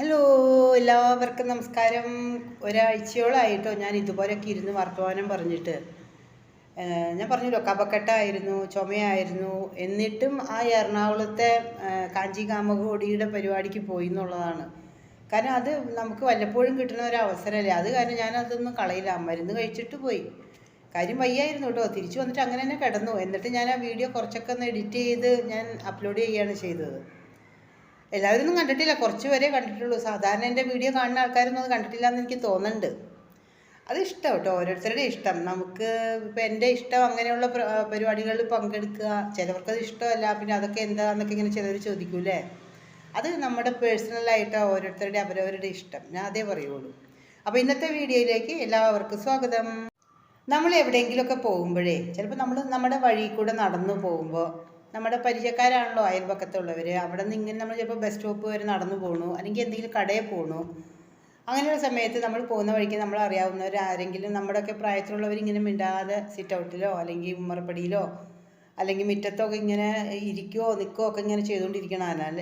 Hello എല്ലാവർക്കും നമസ്കാരം. ഒരാഴ്ചയോളായിട്ടോ ഞാൻ ഇതുപോലെയൊക്കെ ഇരുന്ന് വർത്തമാനം പറഞ്ഞിട്ട്. ഞാൻ പറഞ്ഞല്ലോ കപക്കെട്ടായിരുന്നു ചുമയായിരുന്നു. എന്നിട്ടും ആ എറണാകുളത്തെ കാഞ്ചി കാമകോടിയുടെ പരിപാടിക്ക് പോയി എന്നുള്ളതാണ്. കാരണം അത് നമുക്ക് വല്ലപ്പോഴും കിട്ടുന്ന ഒരു അവസരമല്ലേ? അത് കാരണം ഞാൻ അതൊന്നും കളയില്ല. മരുന്ന് കഴിച്ചിട്ട് പോയി. കാര്യം വയ്യായിരുന്നു കേട്ടോ. തിരിച്ചു വന്നിട്ട് അങ്ങനെ തന്നെ കിടന്നു. എന്നിട്ട് ഞാൻ ആ വീഡിയോ കുറച്ചൊക്കെ ഒന്ന് എഡിറ്റ് ചെയ്ത് ഞാൻ അപ്ലോഡ് ചെയ്യുകയാണ് ചെയ്തത്. എല്ലാവരും ഒന്നും കണ്ടിട്ടില്ല. കുറച്ച് പേരെ കണ്ടിട്ടുള്ളൂ. സാധാരണ എന്റെ വീഡിയോ കാണുന്ന ആൾക്കാരൊന്നും അത് കണ്ടിട്ടില്ല എന്ന് എനിക്ക് തോന്നുന്നുണ്ട്. അത് ഇഷ്ടം കേട്ടോ. ഓരോരുത്തരുടെ ഇഷ്ടം. നമുക്ക് ഇപ്പം എന്റെ ഇഷ്ടം അങ്ങനെയുള്ള പ്ര- പരിപാടികളിൽ പങ്കെടുക്കുക. ചിലവർക്കത് ഇഷ്ടമല്ല. പിന്നെ അതൊക്കെ എന്താണെന്നൊക്കെ ഇങ്ങനെ ചിലർ ചോദിക്കൂലേ അത് നമ്മുടെ പേഴ്സണലായിട്ട് ഓരോരുത്തരുടെ അവരവരുടെ ഇഷ്ടം. ഞാൻ അതേ പറയുള്ളൂ. അപ്പോൾ ഇന്നത്തെ വീഡിയോയിലേക്ക് എല്ലാവർക്കും സ്വാഗതം. നമ്മൾ എവിടെയെങ്കിലുമൊക്കെ പോകുമ്പോഴേ ചിലപ്പോൾ നമ്മൾ നമ്മുടെ വഴി കൂടെ നടന്നു പോകുമ്പോൾ നമ്മുടെ പരിചയക്കാരാണല്ലോ അയൽപക്കത്തുള്ളവർ അവിടെ നിന്ന് ഇങ്ങനെ നമ്മൾ ചിലപ്പോൾ ബസ് സ്റ്റോപ്പ് വരെ നടന്നു പോകണു അല്ലെങ്കിൽ എന്തെങ്കിലും കടയിൽ പോകണു അങ്ങനെയുള്ള സമയത്ത് നമ്മൾ പോകുന്ന വഴിക്ക് നമ്മൾ അറിയാവുന്നവർ ആരെങ്കിലും നമ്മുടെയൊക്കെ പ്രായത്തിലുള്ളവർ ഇങ്ങനെ മിണ്ടാതെ സിറ്റ് ഔട്ടിലോ അല്ലെങ്കിൽ ഉമ്മറപ്പടിയിലോ അല്ലെങ്കിൽ മുറ്റത്തൊക്കെ ഇങ്ങനെ ഇരിക്കുകയോ നിൽക്കുകയോ ഒക്കെ ഇങ്ങനെ ചെയ്തുകൊണ്ടിരിക്കണം അതിനാൽ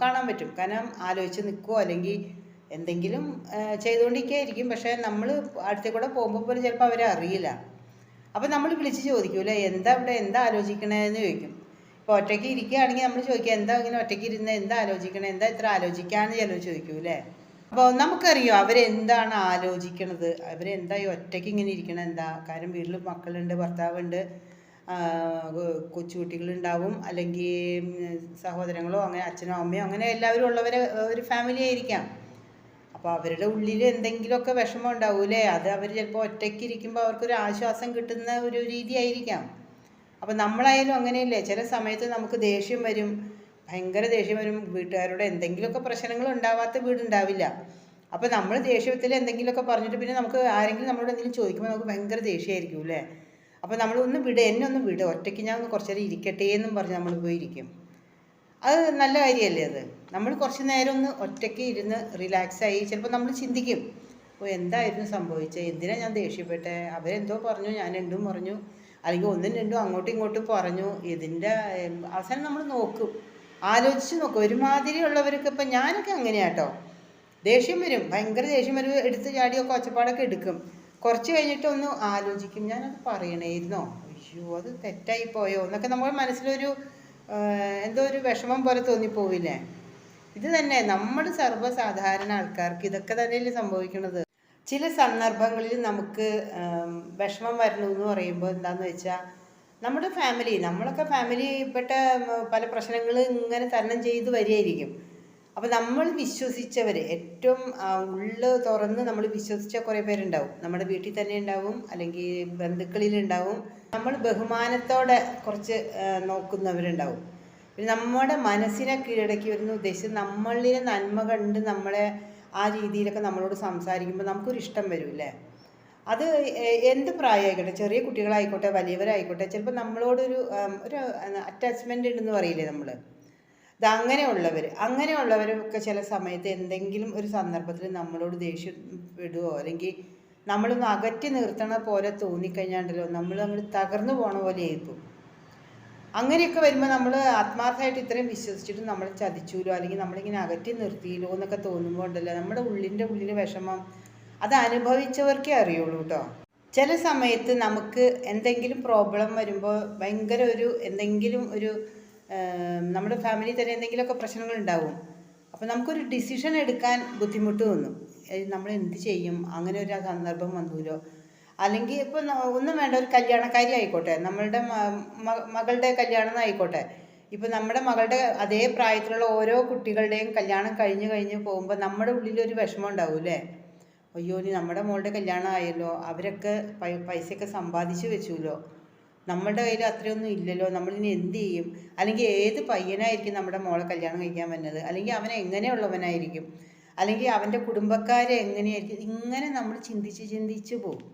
കാണാൻ പറ്റും. കാരണം ആലോചിച്ച് നിൽക്കുകയോ അല്ലെങ്കിൽ എന്തെങ്കിലും ചെയ്തുകൊണ്ടിരിക്കുകയായിരിക്കും. പക്ഷേ നമ്മൾ അടുത്തേ കൂടെ പോകുമ്പോൾ പോലും ചിലപ്പോൾ അവരെ അറിയില്ല. അപ്പോൾ നമ്മൾ വിളിച്ച് ചോദിക്കൂലേ എന്താ ഇവിടെ എന്താ ആലോചിക്കണേന്ന് ചോദിക്കും. ഇപ്പോൾ ഒറ്റയ്ക്ക് ഇരിക്കുകയാണെങ്കിൽ നമ്മൾ ചോദിക്കുക എന്താ ഇങ്ങനെ ഒറ്റയ്ക്ക് ഇരുന്ന് എന്താ ആലോചിക്കണേ? എന്താ ഇത്ര ആലോചിക്കാന്ന് ചിലർ ചോദിക്കൂലേ അപ്പോൾ നമുക്കറിയോ അവരെന്താണ് ആലോചിക്കണത്? അവരെന്താ ഈ ഒറ്റയ്ക്ക് ഇങ്ങനെ ഇരിക്കണത് എന്താ കാരണം വീട്ടിൽ മക്കളുണ്ട് ഭർത്താവുണ്ട് കൊച്ചുകുട്ടികളുണ്ടാവും അല്ലെങ്കിൽ സഹോദരങ്ങളോ അങ്ങനെ അച്ഛനോ അമ്മയോ അങ്ങനെ എല്ലാവരും ഉള്ളവരെ ഒരു ഫാമിലി ആയിരിക്കാം. അപ്പോൾ അവരുടെ ഉള്ളിൽ എന്തെങ്കിലുമൊക്കെ വിഷമം ഉണ്ടാവൂലേ അത് അവർ ചിലപ്പോൾ ഒറ്റയ്ക്ക് ഇരിക്കുമ്പോൾ അവർക്കൊരു ആശ്വാസം കിട്ടുന്ന ഒരു രീതിയായിരിക്കാം. അപ്പോൾ നമ്മളായാലും അങ്ങനെയല്ലേ? ചില സമയത്ത് നമുക്ക് ദേഷ്യം വരും. ഭയങ്കര ദേഷ്യം വരും. വീട്ടുകാരോട് എന്തെങ്കിലുമൊക്കെ പ്രശ്നങ്ങൾ ഉണ്ടാവാത്ത വീടുണ്ടാവില്ല. അപ്പോൾ നമ്മൾ ദേഷ്യത്തിൽ എന്തെങ്കിലുമൊക്കെ പറഞ്ഞിട്ട് പിന്നെ നമുക്ക് ആരെങ്കിലും നമ്മളോട് എന്തെങ്കിലും ചോദിക്കുമ്പോൾ നമുക്ക് ഭയങ്കര ദേഷ്യമായിരിക്കും അല്ലേ? അപ്പോൾ നമ്മൾ ഒന്ന് വിട് എന്നെ ഒന്ന് വിട്. ഒറ്റയ്ക്ക് ഞാൻ ഒന്ന് കുറച്ച് നേരം ഇരിക്കട്ടെ എന്നും പറഞ്ഞ് നമ്മൾ പോയിരിക്കും. അത് നല്ല കാര്യമല്ലേ അത്? നമ്മൾ കുറച്ച് നേരം ഒന്ന് ഒറ്റയ്ക്ക് ഇരുന്ന് റിലാക്സ് ആയി ചിലപ്പോൾ നമ്മൾ ചിന്തിക്കും. ഓ എന്തായിരുന്നു സംഭവിച്ചത്? എന്തിനാ ഞാൻ ദേഷ്യപ്പെട്ടെ? അവരെന്തോ പറഞ്ഞു ഞാൻ എന്തും പറഞ്ഞു. അല്ലെങ്കിൽ ഒന്നും രണ്ടും അങ്ങോട്ടും ഇങ്ങോട്ടും പറഞ്ഞു. ഇതിന്റെ അവസാനം നമ്മൾ നോക്കും. ആലോചിച്ച് നോക്കും. ഒരുമാതിരി ഉള്ളവർക്ക് ഇപ്പം ഞാനൊക്കെ അങ്ങനെയാട്ടോ. ദേഷ്യം വരും. ഭയങ്കര ദേഷ്യം വരും. എടുത്ത് ചാടിയൊക്കെ ഒച്ചപ്പാടൊക്കെ എടുക്കും. കുറച്ച് കഴിഞ്ഞിട്ട് ഒന്ന് ആലോചിക്കും. ഞാനത് പറയണേയിരുന്നോ അയ്യോ അത് തെറ്റായി പോയോ? എന്നൊക്കെ നമ്മുടെ മനസ്സിലൊരു എന്തോ ഒരു വിഷമം പോലെ തോന്നിപ്പോവില്ലേ? ഇത് തന്നെ. നമ്മൾ സർവസാധാരണ ആൾക്കാർക്ക് ഇതൊക്കെ തന്നെയല്ലേ സംഭവിക്കുന്നത് ചില സന്ദർഭങ്ങളിൽ നമുക്ക് വിഷമം വരണു എന്ന് പറയുമ്പോൾ എന്താന്ന് വെച്ചാൽ നമ്മുടെ ഫാമിലി നമ്മളൊക്കെ ഫാമിലിപ്പെട്ട പല പ്രശ്നങ്ങൾ ഇങ്ങനെ തരണം ചെയ്ത് വരികയായിരിക്കും. അപ്പോൾ നമ്മൾ വിശ്വസിച്ചവർ ഏറ്റവും ഉള്ള് തുറന്ന് നമ്മൾ വിശ്വസിച്ച കുറേ പേരുണ്ടാവും. നമ്മുടെ വീട്ടിൽ തന്നെ ഉണ്ടാവും അല്ലെങ്കിൽ ബന്ധുക്കളിലുണ്ടാവും നമ്മൾ ബഹുമാനത്തോടെ കുറച്ച് നോക്കുന്നവരുണ്ടാവും. പിന്നെ നമ്മുടെ മനസ്സിനെ കീഴടക്കി വരുന്ന ഉദ്ദേശിച്ച് നമ്മളിലെ നന്മ കണ്ട് നമ്മളെ ആ രീതിയിലൊക്കെ നമ്മളോട് സംസാരിക്കുമ്പോൾ നമുക്കൊരു ഇഷ്ടം വരില്ലേ? അത് എന്ത് പ്രായമായിക്കോട്ടെ ചെറിയ കുട്ടികളായിക്കോട്ടെ വലിയവരായിക്കോട്ടെ ചിലപ്പോൾ നമ്മളോടൊരു ഒരു അറ്റാച്ച്മെന്റ് ഉണ്ടെന്ന് പറയില്ലേ നമ്മൾ ഇത് അങ്ങനെയുള്ളവർ അങ്ങനെയുള്ളവരൊക്കെ ചില സമയത്ത് എന്തെങ്കിലും ഒരു സന്ദർഭത്തിൽ നമ്മളോട് ദേഷ്യപ്പെടുകയോ അല്ലെങ്കിൽ നമ്മളൊന്ന് അകറ്റി നിർത്തണ പോലെ തോന്നിക്കഴിഞ്ഞാണ്ടല്ലോ നമ്മൾ അങ്ങോട്ട് തകർന്നു പോണ പോലെ ആയിപ്പോവും. അങ്ങനെയൊക്കെ വരുമ്പോൾ നമ്മൾ ആത്മാർത്ഥമായിട്ട് ഇത്രയും വിശ്വസിച്ചിട്ട് നമ്മൾ ചതിച്ചൂലോ? അല്ലെങ്കിൽ നമ്മളിങ്ങനെ അകറ്റി നിർത്തിയില്ലോ എന്നൊക്കെ തോന്നുമ്പോൾ ഉണ്ടല്ലോ. നമ്മുടെ ഉള്ളിന്റെ ഉള്ളിൽ വിഷമം അത് അനുഭവിച്ചവർക്കേ അറിയുള്ളൂ കേട്ടോ ചില സമയത്ത് നമുക്ക് എന്തെങ്കിലും പ്രോബ്ലം വരുമ്പോൾ ഭയങ്കര ഒരു എന്തെങ്കിലും ഒരു നമ്മുടെ ഫാമിലി തന്നെ എന്തെങ്കിലുമൊക്കെ പ്രശ്നങ്ങൾ ഉണ്ടാവും. അപ്പോൾ നമുക്കൊരു ഡിസിഷൻ എടുക്കാൻ ബുദ്ധിമുട്ട് തോന്നും. നമ്മൾ എന്ത് ചെയ്യും? അങ്ങനെ ഒരു സന്ദർഭം വന്നൂലോ? അല്ലെങ്കിൽ ഇപ്പം ഒന്നും വേണ്ട ഒരു കല്യാണക്കാരി ആയിക്കോട്ടെ നമ്മളുടെ മകളുടെ കല്യാണം ആയിക്കോട്ടെ. ഇപ്പം നമ്മുടെ മകളുടെ അതേ പ്രായത്തിലുള്ള ഓരോ കുട്ടികളുടെയും കല്യാണം കഴിഞ്ഞ് കഴിഞ്ഞ് പോകുമ്പോൾ നമ്മുടെ ഉള്ളിൽ ഒരു വിഷമം ഉണ്ടാവും ല്ലേ? അയ്യോ ഇനി നമ്മുടെ മോളുടെ കല്യാണം ആയല്ലോ അവരൊക്കെ പൈസയൊക്കെ സമ്പാദിച്ച് വെച്ചുല്ലോ. നമ്മളുടെ കയ്യിൽ അത്രയൊന്നും ഇല്ലല്ലോ നമ്മളിനി എന്ത് ചെയ്യും? അല്ലെങ്കിൽ ഏത് പയ്യനായിരിക്കും നമ്മുടെ മോളെ കല്യാണം കഴിക്കാൻ വന്നത്? അല്ലെങ്കിൽ അവൻ എങ്ങനെയുള്ളവനായിരിക്കും? അല്ലെങ്കിൽ അവന്റെ കുടുംബക്കാരെ എങ്ങനെയായിരിക്കും? ഇങ്ങനെ നമ്മൾ ചിന്തിച്ച് ചിന്തിച്ച് പോകും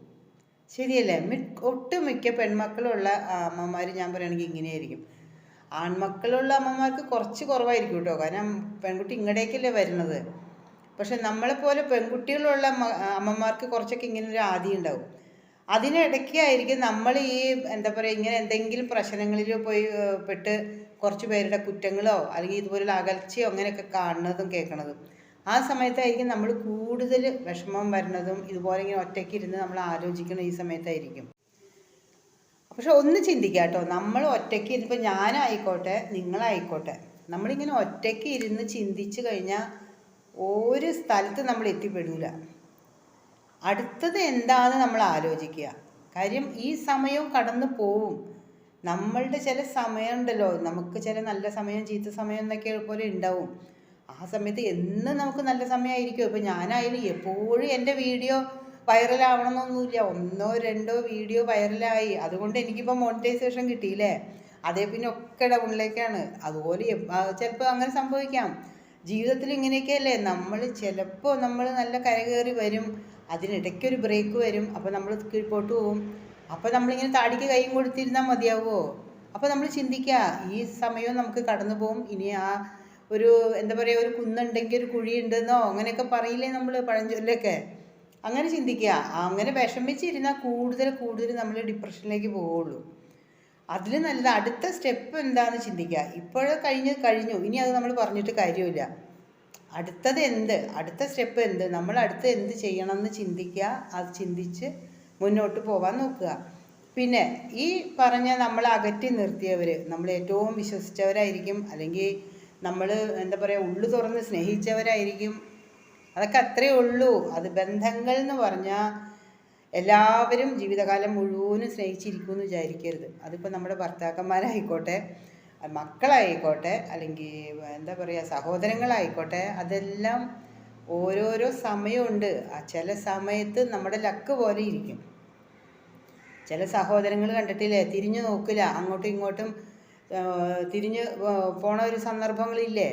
ശരിയല്ലേ? മി ഒട്ടുമിക്ക പെൺമക്കളുള്ള അമ്മമാർ ഞാൻ പറയുകയാണെങ്കിൽ ഇങ്ങനെയായിരിക്കും. ആൺമക്കളുള്ള അമ്മമാർക്ക് കുറച്ച് കുറവായിരിക്കും കേട്ടോ. കാരണം പെൺകുട്ടി ഇങ്ങടേക്കല്ലേ വരുന്നത്. പക്ഷെ നമ്മളെപ്പോലെ പെൺകുട്ടികളുള്ള അമ്മമാർക്ക് കുറച്ചൊക്കെ ഇങ്ങനെ ഒരു ആദി ഉണ്ടാവും. അതിനിടയ്ക്കായിരിക്കും നമ്മൾ ഈ എന്താ പറയുക ഇങ്ങനെ എന്തെങ്കിലും പ്രശ്നങ്ങളിൽ പോയി പെട്ട് കുറച്ച് പേരുടെ കുറ്റങ്ങളോ അല്ലെങ്കിൽ ഇതുപോലുള്ള അകൽച്ചയോ അങ്ങനെയൊക്കെ കാണുന്നതും കേൾക്കണതും ആ സമയത്തായിരിക്കും നമ്മൾ കൂടുതൽ വിഷമം വരുന്നതും ഇതുപോലെ ഇങ്ങനെ ഒറ്റയ്ക്ക് ഇരുന്ന് നമ്മൾ ആലോചിക്കുന്ന ഈ സമയത്തായിരിക്കും. പക്ഷെ ഒന്ന് ചിന്തിക്കുക കേട്ടോ. നമ്മൾ ഒറ്റയ്ക്ക് ഇരുന്നിപ്പോൾ ഞാനായിക്കോട്ടെ നിങ്ങളായിക്കോട്ടെ. നമ്മളിങ്ങനെ ഒറ്റയ്ക്ക് ഇരുന്ന് ചിന്തിച്ചു കഴിഞ്ഞാൽ ഒരു സ്ഥലത്ത് നമ്മൾ എത്തിപ്പെടില്ല അടുത്തത് എന്താണെന്ന് നമ്മൾ ആലോചിക്കുക. കാര്യം ഈ സമയവും കടന്നു പോവും. നമ്മളുടെ ചില സമയമുണ്ടല്ലോ. നമുക്ക് ചില നല്ല സമയം ചീത്ത സമയം എന്നൊക്കെ പോലെ ഉണ്ടാവും. ആ സമയത്ത് എന്നും നമുക്ക് നല്ല സമയമായിരിക്കും ഇപ്പം ഞാനായാലും എപ്പോഴും എന്റെ വീഡിയോ വൈറലാവണമെന്നൊന്നുമില്ല. ഒന്നോ രണ്ടോ വീഡിയോ വൈറലായി. അതുകൊണ്ട് എനിക്കിപ്പോൾ മോണിറ്റൈസേഷൻ കിട്ടിയില്ലേ? അതേ പിന്നെ ഒക്കെ ഡൗണിലേക്കാണ് അതുപോലെ ചിലപ്പോൾ അങ്ങനെ സംഭവിക്കാം. ജീവിതത്തിൽ ഇങ്ങനെയൊക്കെയല്ലേ? നമ്മൾ ചിലപ്പോൾ നമ്മൾ നല്ല കരകയറി വരും. അതിനിടയ്ക്കൊരു ബ്രേക്ക് വരും. അപ്പോൾ നമ്മൾ കീഴ്പോട്ട് പോവും. അപ്പോൾ നമ്മളിങ്ങനെ താടിക്ക് കൈയും കൊടുത്തിരുന്നാൽ മതിയാവുമോ അപ്പോൾ നമ്മൾ ചിന്തിക്കുക ഈ സമയവും നമുക്ക് കടന്നു പോകും ഇനി ആ ഒരു എന്താ പറയുക ഒരു കുന്നുണ്ടെങ്കിൽ ഒരു കുഴി ഉണ്ടെന്നോ അങ്ങനെയൊക്കെ പറയില്ലേ നമ്മൾ പഴഞ്ചൊല്ലൊക്കെ അങ്ങനെ ചിന്തിക്കുക. അങ്ങനെ വിഷമിച്ചിരുന്നാൽ കൂടുതൽ കൂടുതൽ നമ്മൾ ഡിപ്രഷനിലേക്ക് പോവുള്ളൂ അതിൽ നല്ലത് അടുത്ത സ്റ്റെപ്പ് എന്താണെന്ന് ചിന്തിക്കുക. ഇപ്പോഴത് കഴിഞ്ഞ് കഴിഞ്ഞു. ഇനി അത് നമ്മൾ പറഞ്ഞിട്ട് കാര്യമില്ല. അടുത്തത് എന്ത്? അടുത്ത സ്റ്റെപ്പ് എന്ത്? നമ്മൾ അടുത്ത് എന്ത് ചെയ്യണം എന്ന് ചിന്തിക്കുക. അത് ചിന്തിച്ച് മുന്നോട്ട് പോകാൻ നോക്കുക. പിന്നെ ഈ പറഞ്ഞ നമ്മൾ അകറ്റി നിർത്തിയവർ നമ്മൾ ഏറ്റവും വിശ്വസിച്ചവരായിരിക്കും. അല്ലെങ്കിൽ നമ്മൾ എന്താ പറയുക ഉള്ളു തുറന്ന് സ്നേഹിച്ചവരായിരിക്കും. അതൊക്കെ അത്രേ ഉള്ളൂ. അത് ബന്ധങ്ങൾ എന്ന് പറഞ്ഞാൽ എല്ലാവരും ജീവിതകാലം മുഴുവനും സ്നേഹിച്ചിരിക്കുമെന്ന് വിചാരിക്കരുത്. അതിപ്പോൾ നമ്മുടെ ഭർത്താക്കന്മാരായിക്കോട്ടെ മക്കളായിക്കോട്ടെ അല്ലെങ്കിൽ എന്താ പറയുക സഹോദരങ്ങളായിക്കോട്ടെ അതെല്ലാം ഓരോരോ സമയമുണ്ട്. ആ ചില സമയത്ത് നമ്മുടെ ലക്ക് പോലെ ഇരിക്കും. ചില സഹോദരങ്ങൾ കണ്ടിട്ടില്ലേ തിരിഞ്ഞു നോക്കില്ല അങ്ങോട്ടും ഇങ്ങോട്ടും തിരിഞ്ഞ് പോണ ഒരു സന്ദർഭങ്ങളില്ലേ?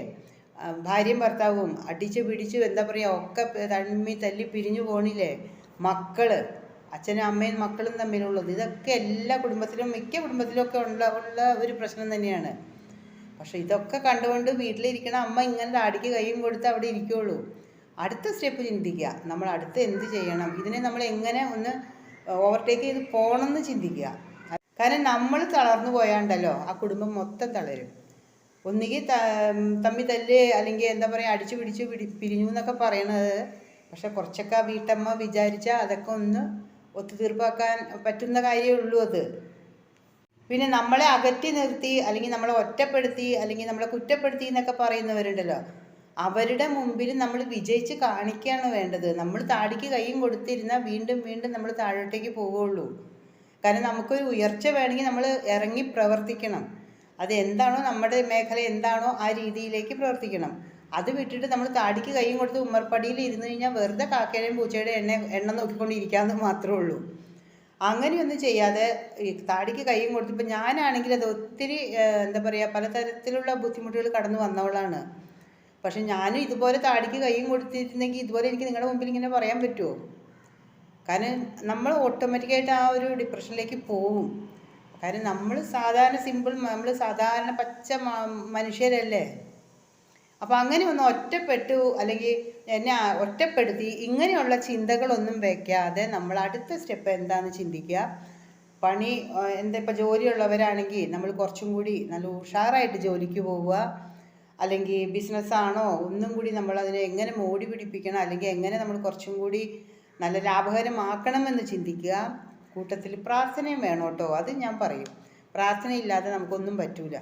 ഭാര്യയും ഭർത്താവും അടിച്ച് പിടിച്ച് എന്താ പറയുക ഒക്കെ തമ്മി തല്ലി പിരിഞ്ഞു പോണില്ലേ? മക്കൾ അച്ഛനും അമ്മയും മക്കളും തമ്മിലുള്ളത്. ഇതൊക്കെ എല്ലാ കുടുംബത്തിലും മിക്ക കുടുംബത്തിലും ഒക്കെ ഉള്ള ഉള്ള ഒരു പ്രശ്നം തന്നെയാണ്. പക്ഷെ ഇതൊക്കെ കണ്ടുകൊണ്ട് വീട്ടിലിരിക്കണ അമ്മ ഇങ്ങനെ അടിക്ക് കൈയും കൊടുത്ത് അവിടെ ഇരിക്കുള്ളൂ. അടുത്ത സ്റ്റെപ്പ് ചിന്തിക്കുക. നമ്മൾ അടുത്ത് എന്ത് ചെയ്യണം? ഇതിനെ നമ്മൾ എങ്ങനെ ഒന്ന് ഓവർടേക്ക് ചെയ്ത് പോകണമെന്ന് ചിന്തിക്കുക. കാരണം നമ്മൾ തളർന്നു പോയാണ്ടല്ലോ ആ കുടുംബം മൊത്തം തളരും. ഒന്നുകിൽ തമ്മി തല്ല് അല്ലെങ്കിൽ എന്താ പറയുക അടിച്ചു പിടിച്ച് പിടി പിരിഞ്ഞു എന്നൊക്കെ പറയണത്. പക്ഷെ കുറച്ചൊക്കെ ആ വീട്ടമ്മ വിചാരിച്ചാൽ അതൊക്കെ ഒന്ന് ഒത്തുതീർപ്പാക്കാൻ പറ്റുന്ന കാര്യമേ ഉള്ളൂ അത്. പിന്നെ നമ്മളെ അകറ്റി നിർത്തി അല്ലെങ്കിൽ നമ്മളെ ഒറ്റപ്പെടുത്തി അല്ലെങ്കിൽ നമ്മളെ കുറ്റപ്പെടുത്തി എന്നൊക്കെ പറയുന്നവരുണ്ടല്ലോ. അവരുടെ മുമ്പിൽ നമ്മൾ വിജയിച്ച് കാണിക്കുകയാണ് വേണ്ടത്. നമ്മൾ താടിക്ക് കയ്യും കൊടുത്തിരുന്നാൽ വീണ്ടും വീണ്ടും നമ്മൾ താഴോട്ടേക്ക് പോവുകയുള്ളൂ. കാരണം നമുക്കൊരു ഉയർച്ച വേണമെങ്കിൽ നമ്മൾ ഇറങ്ങി പ്രവർത്തിക്കണം. അത് എന്താണോ നമ്മുടെ മേഖല എന്താണോ ആ രീതിയിലേക്ക് പ്രവർത്തിക്കണം. അത് വിട്ടിട്ട് നമ്മൾ താടിക്ക് കൈയും കൊടുത്ത് ഉമ്മർപ്പടിയിൽ ഇരുന്ന് കഴിഞ്ഞാൽ വെറുതെ കാക്കയുടെയും പൂച്ചയുടെ എണ്ണ എണ്ണ നോക്കിക്കൊണ്ടിരിക്കാമെന്ന് മാത്രമേ ഉള്ളൂ. അങ്ങനെയൊന്നും ചെയ്യാതെ ഈ താടിക്ക് കൈയും കൊടുത്ത് ഇപ്പം ഞാനാണെങ്കിൽ അത് ഒത്തിരി എന്താ പറയുക പലതരത്തിലുള്ള ബുദ്ധിമുട്ടുകൾ കടന്നു വന്നവളാണ്. പക്ഷെ ഞാനും ഇതുപോലെ താടിക്ക് കൈയും കൊടുത്തിരുന്നെങ്കിൽ ഇതുപോലെ എനിക്ക് നിങ്ങളുടെ മുമ്പിൽ ഇങ്ങനെ പറയാൻ പറ്റുമോ? കാരണം നമ്മൾ ഓട്ടോമാറ്റിക്കായിട്ട് ആ ഒരു ഡിപ്രഷനിലേക്ക് പോകും. കാരണം നമ്മൾ സാധാരണ സിമ്പിൾ നമ്മൾ സാധാരണ പച്ച മനുഷ്യരല്ലേ? അപ്പോൾ അങ്ങനെ ഒന്ന് ഒറ്റപ്പെട്ടു അല്ലെങ്കിൽ എന്നെ ഒറ്റപ്പെടുത്തി ഇങ്ങനെയുള്ള ചിന്തകളൊന്നും വയ്ക്കാതെ നമ്മൾ അടുത്ത സ്റ്റെപ്പ് എന്താണെന്ന് ചിന്തിക്കുക. പണി എന്താ ഇപ്പം ജോലിയുള്ളവരാണെങ്കിൽ നമ്മൾ കുറച്ചും കൂടി നല്ല ഉഷാറായിട്ട് ജോലിക്ക് പോവുക. അല്ലെങ്കിൽ ബിസിനസ്സാണോ ഒന്നും കൂടി നമ്മൾ അതിനെ എങ്ങനെ മോടി പിടിപ്പിക്കണം? അല്ലെങ്കിൽ എങ്ങനെ നമ്മൾ കുറച്ചും കൂടി നല്ല ലാഭകരമാക്കണമെന്ന് ചിന്തിക്കുക. കൂട്ടത്തിൽ പ്രാർത്ഥനയും വേണം കേട്ടോ. അത് ഞാൻ പറയും. പ്രാർത്ഥനയില്ലാതെ നമുക്കൊന്നും പറ്റൂല.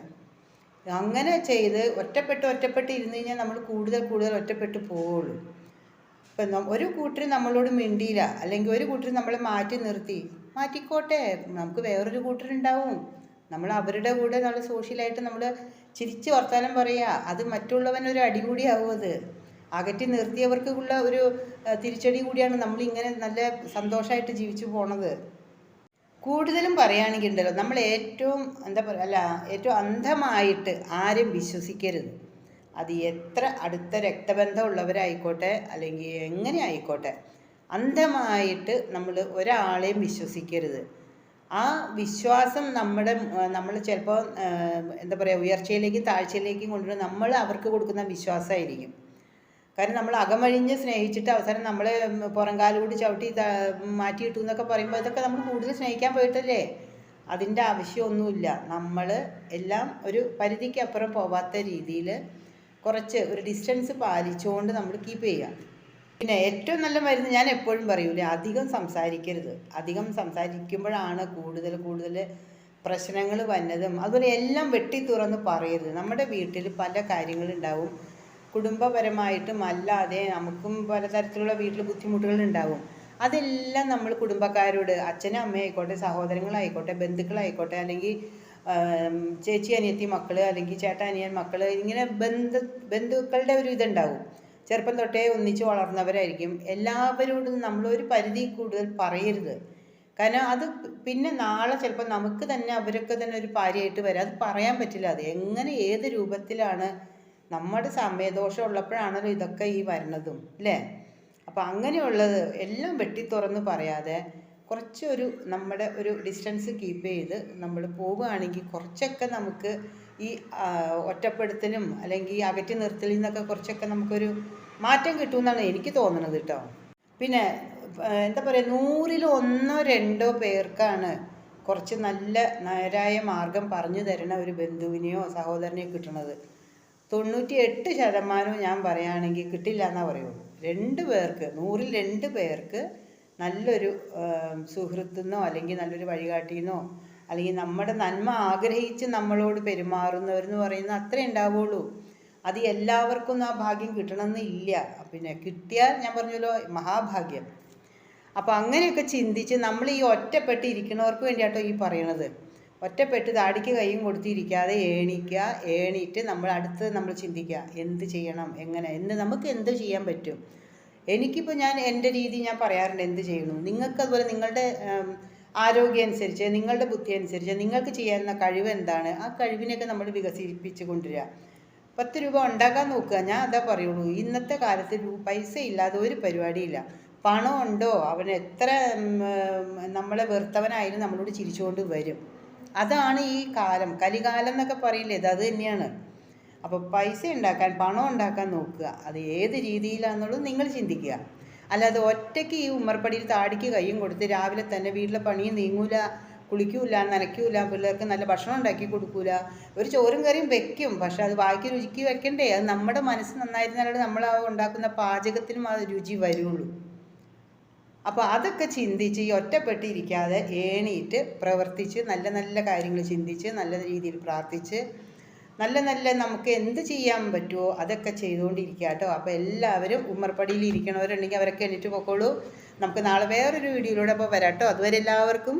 അങ്ങനെ ചെയ്ത് ഒറ്റപ്പെട്ട് ഒറ്റപ്പെട്ട് ഇരുന്ന് കഴിഞ്ഞാൽ നമ്മൾ കൂടുതൽ കൂടുതൽ ഒറ്റപ്പെട്ട് പോവുള്ളൂ. ഇപ്പം ഒരു കൂട്ടർ നമ്മളോട് മിണ്ടിയില്ല. അല്ലെങ്കിൽ ഒരു കൂട്ടർ നമ്മളെ മാറ്റി നിർത്തി. മാറ്റിക്കോട്ടെ. നമുക്ക് വേറൊരു കൂട്ടരുണ്ടാവും. നമ്മൾ അവരുടെ കൂടെ നമ്മൾ സോഷ്യലായിട്ട് നമ്മൾ ചിരിച്ച് വർത്താനം പറയുക അത് മറ്റുള്ളവനൊരു അടികൂടിയാവും അത്. അകറ്റി നിർത്തിയവർക്കുള്ള ഒരു തിരിച്ചടി കൂടിയാണ് നമ്മൾ ഇങ്ങനെ നല്ല സന്തോഷമായിട്ട് ജീവിച്ചു പോണത്. കൂടുതലും പറയുകയാണെങ്കിൽ ഉണ്ടല്ലോ നമ്മൾ ഏറ്റവും എന്താ പറയുക അല്ല ഏറ്റവും അന്ധമായിട്ട് ആരും വിശ്വസിക്കരുത്. അത് എത്ര അടുത്ത രക്തബന്ധമുള്ളവരായിക്കോട്ടെ അല്ലെങ്കിൽ എങ്ങനെ ആയിക്കോട്ടെ അന്ധമായിട്ട് നമ്മൾ ഒരാളെയും വിശ്വസിക്കരുത്. ആ വിശ്വാസം നമ്മുടെ നമ്മൾ ചിലപ്പോൾ എന്താ പറയുക ഉയർച്ചയിലേക്കും താഴ്ചയിലേക്കും കൊണ്ടുവരുന്ന നമ്മൾ അവർക്ക് കൊടുക്കുന്ന വിശ്വാസമായിരിക്കും കാരണം നമ്മൾ അകമഴിഞ്ഞ് സ്നേഹിച്ചിട്ട് അവസാനം നമ്മൾ പുറംകാലുകൂടി ചവിട്ടി മാറ്റി കിട്ടും എന്നൊക്കെ പറയുമ്പോൾ ഇതൊക്കെ നമ്മൾ കൂടുതൽ സ്നേഹിക്കാൻ പോയിട്ടല്ലേ? അതിന്റെ ആവശ്യമൊന്നുമില്ല. നമ്മൾ എല്ലാം ഒരു പരിധിക്കപ്പുറം പോവാത്ത രീതിയിൽ കുറച്ച് ഒരു ഡിസ്റ്റൻസ് പാലിച്ചുകൊണ്ട് നമ്മൾ കീപ്പ് ചെയ്യുക. പിന്നെ ഏറ്റവും നല്ല മരുന്ന് ഞാൻ എപ്പോഴും പറയൂലേ അധികം സംസാരിക്കരുത്. അധികം സംസാരിക്കുമ്പോഴാണ് കൂടുതൽ കൂടുതൽ പ്രശ്നങ്ങൾ വന്നതും അതുപോലെ എല്ലാം വെട്ടി തുറന്ന് പറയരുത്. നമ്മുടെ വീട്ടിൽ പല കാര്യങ്ങളുണ്ടാവും കുടുംബപരമായിട്ടും അല്ലാതെ നമുക്കും പലതരത്തിലുള്ള വീട്ടിൽ ബുദ്ധിമുട്ടുകൾ ഉണ്ടാകും അതെല്ലാം നമ്മൾ കുടുംബക്കാരോട് അച്ഛനും അമ്മയായിക്കോട്ടെ സഹോദരങ്ങളായിക്കോട്ടെ ബന്ധുക്കളായിക്കോട്ടെ അല്ലെങ്കിൽ ചേച്ചി അനിയത്തി മക്കൾ അല്ലെങ്കിൽ ചേട്ടൻ അനിയൻ മക്കൾ ഇങ്ങനെ ബന്ധ ബന്ധുക്കളുടെ ഒരു ഇതുണ്ടാവും. ചെറുപ്പം തൊട്ടേ ഒന്നിച്ച് വളർന്നവരായിരിക്കും. എല്ലാവരോടും നമ്മൾ ഒരു പരിധി കൂടുതൽ പറയരുത്. കാരണം അത് പിന്നെ നാളെ ചിലപ്പോൾ നമുക്ക് തന്നെ അവരൊക്കെ തന്നെ ഒരു ഭാര്യയായിട്ട് വരാം. അത് പറയാൻ പറ്റില്ല. അത് എങ്ങനെ ഏത് രൂപത്തിലാണ് നമ്മുടെ സമയദോഷം ഉള്ളപ്പോഴാണല്ലോ ഇതൊക്കെ ഈ വരണതും അല്ലേ അപ്പം അങ്ങനെയുള്ളത് എല്ലാം വെട്ടി തുറന്ന് പറയാതെ കുറച്ചൊരു നമ്മുടെ ഒരു ഡിസ്റ്റൻസ് കീപ്പ് ചെയ്ത് നമ്മൾ പോവുകയാണെങ്കിൽ കുറച്ചൊക്കെ നമുക്ക് ഈ ഒറ്റപ്പെടുത്തലും അല്ലെങ്കിൽ അകറ്റി നിർത്തലിൽ നിന്നൊക്കെ കുറച്ചൊക്കെ നമുക്കൊരു മാറ്റം കിട്ടുമെന്നാണ് എനിക്ക് തോന്നുന്നത് കേട്ടോ. പിന്നെ എന്താ പറയുക നൂറിൽ ഒന്നോ രണ്ടോ പേർക്കാണ് കുറച്ച് നല്ല നേരായ മാർഗം പറഞ്ഞു തരണ ഒരു ബന്ധുവിനെയോ സഹോദരനെയോ കിട്ടണത്. തൊണ്ണൂറ്റി എട്ട് ശതമാനവും ഞാൻ പറയുകയാണെങ്കിൽ കിട്ടില്ല എന്നാ പറയുള്ളൂ. രണ്ട് പേർക്ക് നൂറിൽ രണ്ട് പേർക്ക് നല്ലൊരു സുഹൃത്തുനിന്നോ അല്ലെങ്കിൽ നല്ലൊരു വഴികാട്ടിന്നോ അല്ലെങ്കിൽ നമ്മുടെ നന്മ ആഗ്രഹിച്ച് നമ്മളോട് പെരുമാറുന്നവരെന്ന് പറയുന്നത് അത്രേ ഉണ്ടാവുള്ളൂ. അത് എല്ലാവർക്കും ആ ഭാഗ്യം കിട്ടണമെന്നില്ല പിന്നെ കിട്ടിയാൽ ഞാൻ പറഞ്ഞല്ലോ മഹാഭാഗ്യം. അപ്പോൾ അങ്ങനെയൊക്കെ ചിന്തിച്ച് നമ്മൾ ഈ ഒറ്റപ്പെട്ട് ഇരിക്കുന്നവർക്ക് വേണ്ടിയാട്ടോ ഈ പറയണത്. ഒറ്റപ്പെട്ട് താടിക്ക് കൈയും കൊടുത്തിരിക്കാതെ ഏണിക്കുക ഏണിയിട്ട് നമ്മൾ അടുത്ത് നമ്മൾ ചിന്തിക്കുക. എന്ത് ചെയ്യണം? എങ്ങനെ? എന്ത് നമുക്ക് എന്ത് ചെയ്യാൻ പറ്റും? എനിക്കിപ്പോൾ ഞാൻ എന്റെ രീതി ഞാൻ പറയാറുണ്ട് എന്ത് ചെയ്യണം? നിങ്ങൾക്ക് അതുപോലെ നിങ്ങളുടെ ആരോഗ്യം അനുസരിച്ച് നിങ്ങളുടെ ബുദ്ധി അനുസരിച്ച് നിങ്ങൾക്ക് ചെയ്യാവുന്ന കഴിവ് എന്താണ്? ആ കഴിവിനെയൊക്കെ നമ്മൾ വികസിപ്പിച്ച് കൊണ്ടുവരിക. പത്ത് രൂപ ഉണ്ടാക്കാൻ നോക്കുക. ഞാൻ അതാ പറയുള്ളൂ. ഇന്നത്തെ കാലത്ത് പൈസ ഇല്ലാതെ ഒരു പരിപാടിയില്ല. പണം ഉണ്ടോ അവൻ എത്ര നമ്മളെ വെറുത്തവനായാലും നമ്മളോട് ചിരിച്ചുകൊണ്ട് വരും. അതാണ് ഈ കാലം. കലികാലം എന്നൊക്കെ പറയില്ലേ ഇത് അത് തന്നെയാണ്. അപ്പോൾ പൈസ ഉണ്ടാക്കാൻ പണം ഉണ്ടാക്കാൻ നോക്കുക. അത് ഏത് രീതിയിലാണെന്നുള്ളത് നിങ്ങൾ ചിന്തിക്കുക. അല്ലാതെ ഒറ്റയ്ക്ക് ഈ ഉമ്മർപ്പടിയിൽ താടിക്ക് കയ്യും കൊടുത്ത് രാവിലെ തന്നെ വീട്ടിലെ പണിയും നീങ്ങൂല കുളിക്കൂല നനയ്ക്കൂല പിള്ളേർക്ക് നല്ല ഭക്ഷണം ഉണ്ടാക്കി കൊടുക്കൂല ഒരു ചോറും കറിയും വെക്കും. പക്ഷെ അത് വായിക്ക് രുചിക്ക് വെക്കണ്ടേ. അത് നമ്മുടെ മനസ്സ് നന്നായിരുന്നാലേ നമ്മൾ ആ ഉണ്ടാക്കുന്ന പാചകത്തിനും ആ രുചി വരുള്ളൂ. അപ്പോൾ അതൊക്കെ ചിന്തിച്ച് ഈ ഒറ്റപ്പെട്ടിരിക്കാതെ ഏണിയിട്ട് പ്രവർത്തിച്ച് നല്ല നല്ല കാര്യങ്ങൾ ചിന്തിച്ച് നല്ല രീതിയിൽ പ്രാർത്ഥിച്ച് നല്ല നല്ല നമുക്ക് എന്ത് ചെയ്യാൻ പറ്റുമോ അതൊക്കെ ചെയ്തുകൊണ്ടിരിക്കുക കേട്ടോ. അപ്പോൾ എല്ലാവരും ഉമ്മർപ്പടിയിൽ ഇരിക്കണവരുണ്ടെങ്കിൽ അവരൊക്കെ എണീറ്റ് പൊക്കോളൂ. നമുക്ക് നാളെ വേറൊരു വീഡിയോയിലൂടെ അപ്പോൾ വരാം കേട്ടോ. അതുവരെ എല്ലാവർക്കും